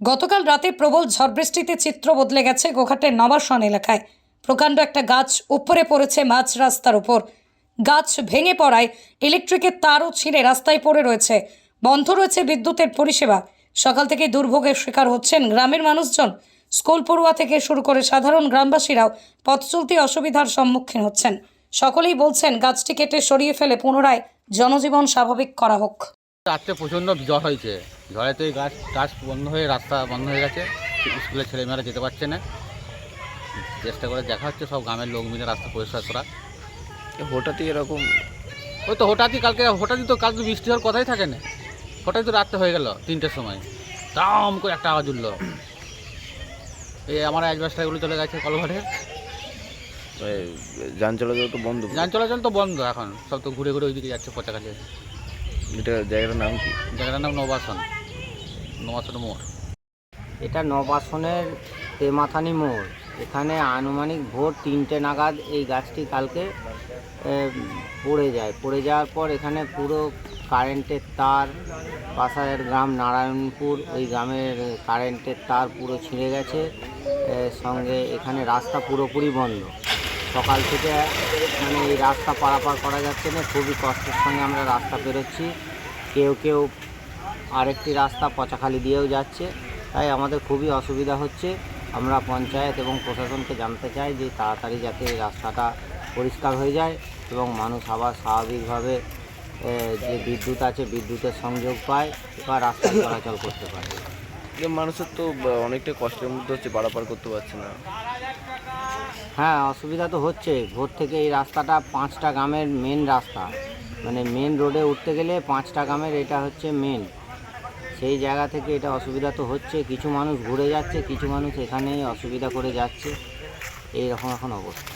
গতকাল রাতে প্রবল ঝড় বৃষ্টিতে চিত্র বদলে গেছে গোঘাটের নবাসন এলাকায়। প্রকাণ্ড একটা গাছ উপরে পড়েছে মাঝ রাস্তার উপর। গাছ ভেঙে পড়ায় ইলেকট্রিকের তারও ছিঁড়ে রাস্তায় পড়ে রয়েছে। বন্ধ রয়েছে বিদ্যুতের পরিষেবা। সকাল থেকে দুর্ভোগের শিকার হচ্ছেন গ্রামের মানুষজন। স্কুল পড়ুয়া থেকে শুরু করে সাধারণ গ্রামবাসীরাও পথ চলতে অসুবিধার সম্মুখীন হচ্ছেন। সকলেই বলছেন গাছটি কেটে সরিয়ে ফেলে পুনরায় জনজীবন স্বাভাবিক করা হোক। রাত্রে প্রচণ্ড ঝড় হয়েছে। ঝড়েতে এই গাছ গাছ বন্ধ হয়ে রাস্তা বন্ধ হয়ে গেছে। স্কুলের ছেলেমেয়েরা যেতে পারছে না। চেষ্টা করে দেখা হচ্ছে সব গ্রামের লোক মিলে রাস্তা পরিষ্কার করা। হঠাৎই এরকম? ওই তো হঠাৎই কালকে হঠাৎই তো কালকে বৃষ্টি হওয়ার কথাই থাকে না। হঠাৎই তো রাত্রে হয়ে গেল তিনটের সময়। দাম করে একটা আওয়াজ উঠল। এই আমার অ্যাজবাস্টারগুলো চলে গেছে কলঘাটে যান চলাচল তো বন্ধ। যান চলাচল তো বন্ধ এখন। সব তো ঘুরে ঘুরে ওইদিকে যাচ্ছে পচা কাছে এটা জায়গাটার নাম কি? জায়গাটার নাম নবাসন। নবাসন মোড়। এটা নবাসনের তেমাথানি মোড়। এখানে আনুমানিক ভোর তিনটে নাগাদ এই গাছটি কালকে পড়ে যায়। পড়ে যাওয়ার পর এখানে পুরো কারেন্টের তার, পাশের গ্রাম নারায়ণপুর, ওই গ্রামের কারেন্টের তার পুরো ছিঁড়ে গেছে। সঙ্গে এখানে রাস্তা পুরোপুরি বন্ধ। সকাল থেকে মানে এই রাস্তা পারাপার করা যাচ্ছে না, খুবই কষ্টের সঙ্গে আমরা রাস্তা পেরোচ্ছি। কেউ কেউ আরেকটি রাস্তা পচাখালি দিয়েও যাচ্ছে। তাই আমাদের খুবই অসুবিধা হচ্ছে। আমরা পঞ্চায়েত এবং প্রশাসনকে জানতে চাই যে তাড়াতাড়ি যাতে এই রাস্তাটা পরিষ্কার হয়ে যায় এবং মানুষ আবার স্বাভাবিকভাবে যে বিদ্যুৎ আছে বিদ্যুতের সংযোগ পায় বা রাস্তা চলাচল করতে পারে। মানুষের তো অনেকটা কষ্টের মধ্যে হচ্ছে পারাপার করতে পারছে না। হ্যাঁ অসুবিধা তো হচ্ছে। ভোর থেকে এই রাস্তাটা পাঁচটা গ্রামের মেন রাস্তা। মানে মেন রোডে উঠতে গেলে পাঁচটা গ্রামের এটা হচ্ছে মেন সেই জায়গা থেকে এটা অসুবিধা তো হচ্ছে। কিছু মানুষ ঘুরে যাচ্ছে, কিছু মানুষ এখানেই অসুবিধা করে যাচ্ছে। এইরকম এখন অবস্থা।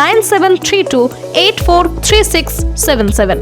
nine seven three two eight four three six seven seven